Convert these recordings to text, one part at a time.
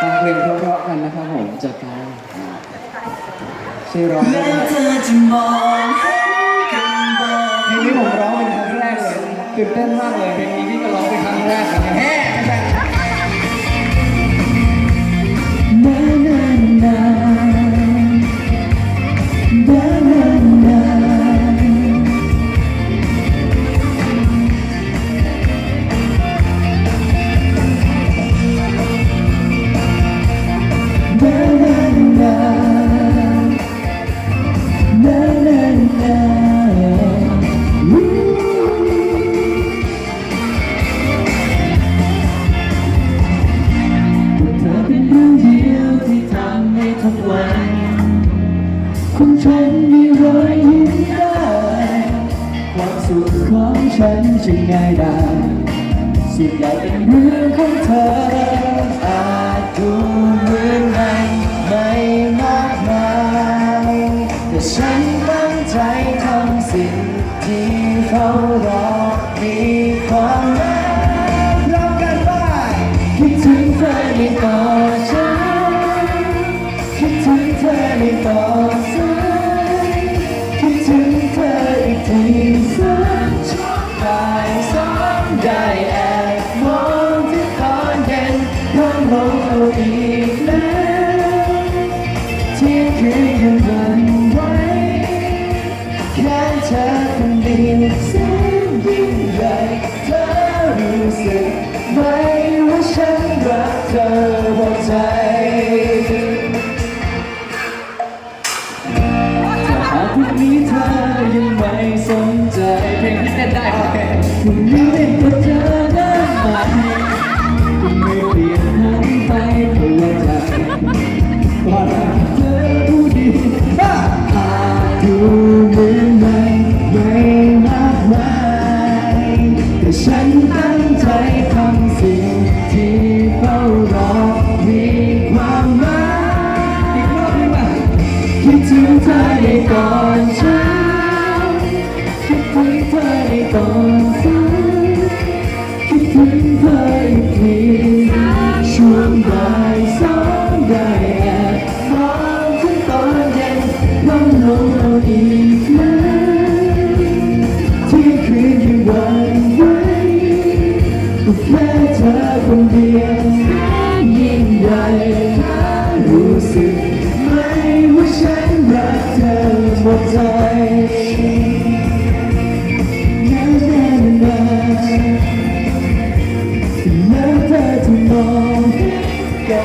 ฟังเพลงเพราะๆกันนะครับผมจากการชื่อร้องได้แล้ไหมเธอจะมองเห็นกันบ้างเพลงนี้ผมร้องเป็นครั้งแรกเลยตื่นเต้นมากเลยเพลงนี้พี่ก็ร้องเป็นครั้งแรกครับแฮ่ สิ่งใหญ่เป็นเรื่องของเธออาจดูเหมือนมันไม่มากม เธอคนเดียวแสนยิ่งใหญ่เธอรู้สึกไหมว่าฉัน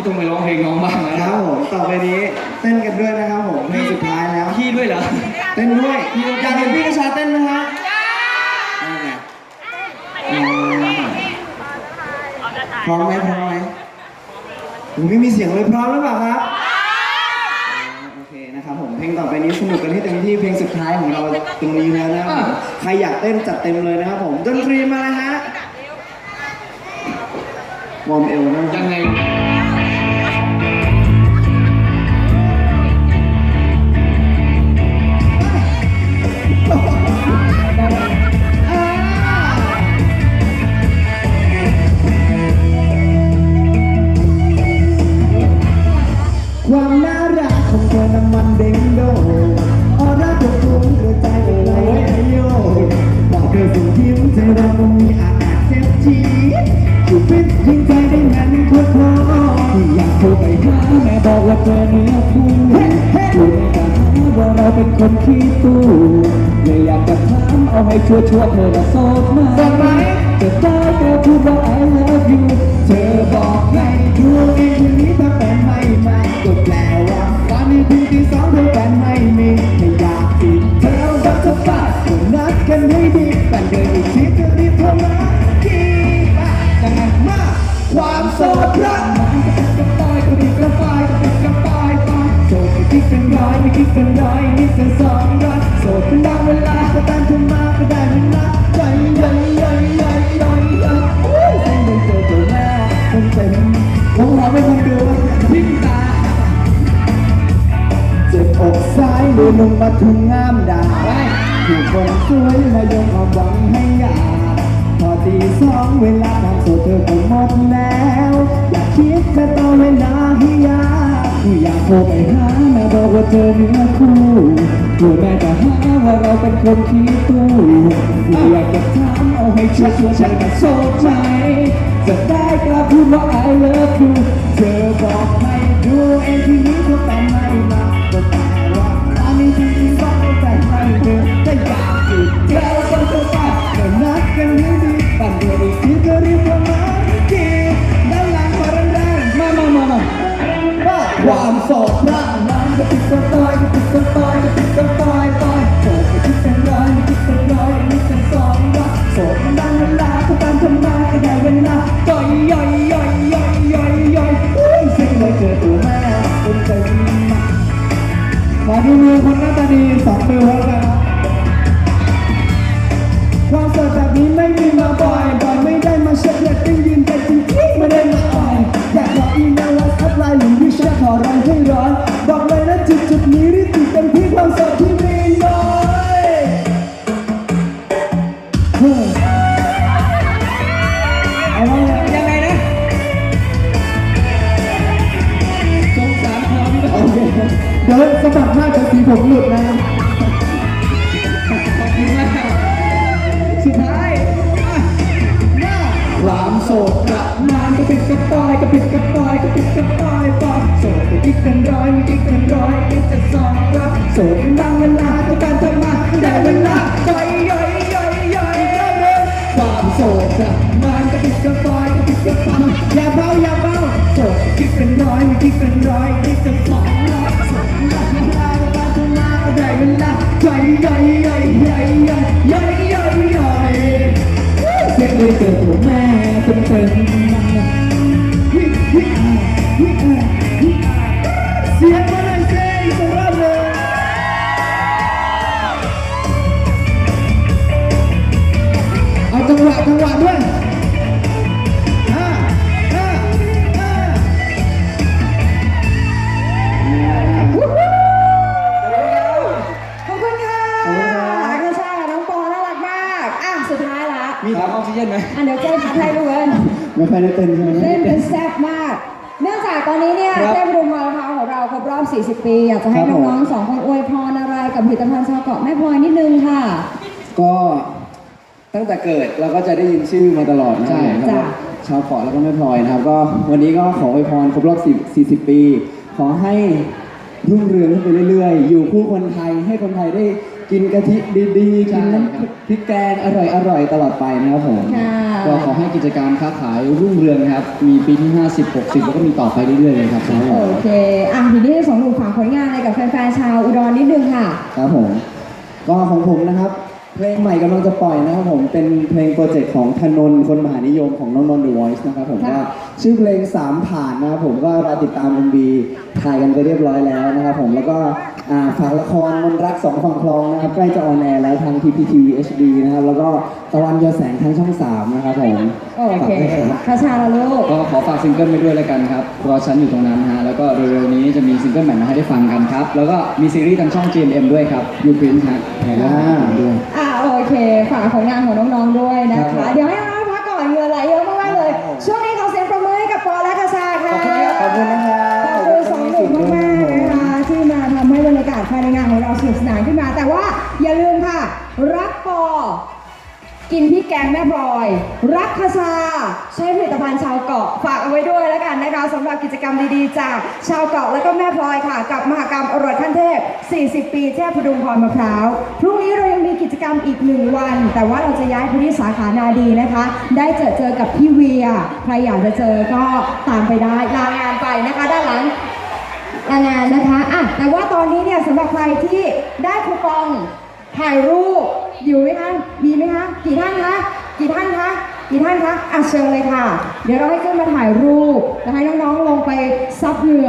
พี่ต้องไปร้องเพลงน้องบ้างนะครับผมต่อไปนี้เต้นกันด้วยนะครับผมเพลงสุดท้ายแล้ว พี่ด้วยเหรอ เต้นด้วยอยากเห็นพี่กระชาเต้นไหมฮะนั่นไงอืมพร้อมไหมพร้อมไหมผมไม่มีเสียงเลยพร้อมหรือเปล่าครับโอเคนะครับผมเพลงต่อไปนี้สนุกกันที่เต็มที่เพลงสุดท้ายของเราตรงนี้แล้วนะครับผมใครอยากเต้นจัดเต็มเลยนะครับผมดนตรีมาเลยฮะวอร์มเอวนะยังไง ที่อยไปหาแม่บอกว่าเธอเนื้อคู่ช่วยกันว่าเราเป็นคนขี้ตู้เลยอยากจะถามเอาให้ชัวร์ชัวร์เธอมาโสดไหมจะได้ก็พูดว่า I love you เธอบอกให้ดูเองทีนี้ถ้าแฟนไม่มาก็แปลว่าวันนี้คู่ที่ส ร้อยนี่เป็นสองร้อยโสดเป็นบางเวลาก็ตามเธอมาก็ได้เวลาใจใหญ่ใหญ่ใหญ่ใหญ่ใหญ่โอ้ยต้องเจอตัวแม่ต้องเป็นผมขอเป็นคนดูพิมตาเจ็บอกซ้ายดูลงมาทุ่งงามด่าถูกคนสวยมาโยงความหวังให้ยาพอตีสองเวลาทำโซเธอคงหมดแล้ว อยากคิดจะต่อเวลาให้ยากอยากโทรไปหา บอกว่าเธอเนื้อคู่กลัวแม่จะหาว่าเราเป็นคนขี้ตู้อยากจะถามเอาให้ชัวร์ชัวร์ฉันจะโสดไหมจะได้กล้าพูดว่า I love you เธอบอกให้ดูเองที่นี้เธอแต่ไม่ เดินสะบัดมากจนสีผมหลุดนะขอบคุณมากสุดท้ายอะมาความโสดกระนานกะปิดกระปอยกะปิดกระปอยกะปิดกระปอยปอยโสดไปกิ๊กกันร้อยไม่กิ๊กกันร้อยกิ๊กจะสองรักโสดเป็ เด้วยตัวของแม่เต็มเต็มเสียงมาเลยเซ่สำหรับเลยเอาจังหวะจังหวะด้วย ไม่ค่อยได้เต้นใช่ไหมเล่นเป็นแซ่บมาก เนื่องจากตอนนี้เนี่ยครับเต้นบรมมรพร้าวของเราครบรอบ 40 ปี อยากจะให้ครับผมน้องๆสองคนอวยพรอะไรกับผลิตภัณฑ์ชาวเกาะแม่พลอยนิดนึงค่ะ ก็ตั้งแต่เกิดเราก็จะได้ยินชื่อมาตลอดนะใช่ครับจ้ะชาวเกาะแล้วก็แม่พลอยนะครับ ก็วันนี้ก็ขออวยพรครบรอบ10 40 ปี ขอให้รุ่งเรืองขึ้นไปเรื่อยๆ อยู่คู่คนไทยให้คนไทยได้ กินกะทิดีๆใช่กินน้ำพริกแกงอร่อยๆ ตลอดไปนะครับผม ค่ะก็ขอให้กิจการค้าขายรุ่งเรืองครับ มีปีที่ 50 60 แล้วก็มีต่อไปเรื่อยๆเลยครับโอเคอะทีนี้ให้สองหนุ่มฝากผลงานอะไรกับแฟนๆชาวอุดรนิดนึงค่ะ ครับผม ก็ของผมนะครับ เพลงใหม่กำลังจะปล่อยนะครับผมเป็นเพลงโปรเจกต์ของธนนท์คนมหานิยมของน้องนนท์ The Voice นะครับผมค่ะก็ชื่อเพลงสามผ่านนะครับผมก็รอติดตาม MV ถ่ายกันไปเรียบร้อยแล้วนะครับผมแล้วก็อ่าฝากละครมนต์รักสองฝั่งคลองนะครับใกล้จะออนแอร์แล้วทาง PPTV HD นะครับแล้วก็ตะวันยอแสงทางช่อง3นะครับผมโอเคฝากด้วยครับคาชาละลูกก็ขอฝากซิงเกิลไปด้วยแล้วกันครับรอฉันอยู่ตรงนั้นนะฮะแล้วก็เร็วๆนี้จะมีซิงเกิลใหม่มาให้ได้ฟังกันครับแล้วก็มีซีรีส์ทางช่อง GMM ด้วยครับยูพรินฮะอ่าด้วยอะโอ เคฝากผลงานของน้องๆด้วยนะครัคะ บเดี๋ยวให้น้องๆพักก่อนเหงื่อไหลเยอะมากๆเลยช่วงนี้ขอเสียงประมือให้กับปอและกระชาค่ะขอบคุณนะครับ ขอบคุณสองหนุ่มมากๆนะคะที่มาทำให้บรรยากาศภายในงานของเราสนุกสนานขึ้นมา แต่ว่าอย่าลืมค่ะ รักปอ กินพริกแกงแม่พลอย รักคชาใช้ผลิตภัณฑ์ชาวเกาะฝากเอาไว้ด้วยแล้วกันนะคะสำหรับกิจกรรมดีๆ จากชาวเกาะและก็แม่พลอยค่ะ กับมหกรรมอร่อยขั้นเทพ 40 ปีเทพพดุงพรมะพร้าวพรุ่งนี้เรายังมีกิจกรรมอีกหนึ่งวัน แต่ว่าเราจะย้ายไปที่สาขานาดีนะคะ ได้เจอเจอกับพี่เวียใครอยากจะเจอก็ตามไปได้ลางานไปนะคะด้านหลังลางานนะคะอะแต่ว่าตอนนี้เนี่ยสำหรับใครที่ได้คูปองถ่ายรูป อยู่ไหมคะ มีไหมคะ กี่ท่านคะ กี่ท่านคะ กี่ท่านคะอะเชิญเลยค่ะ เดี๋ยวเราให้ขึ้นมาถ่ายรูปแล้วให้น้องๆลงไปซับเหงื่อ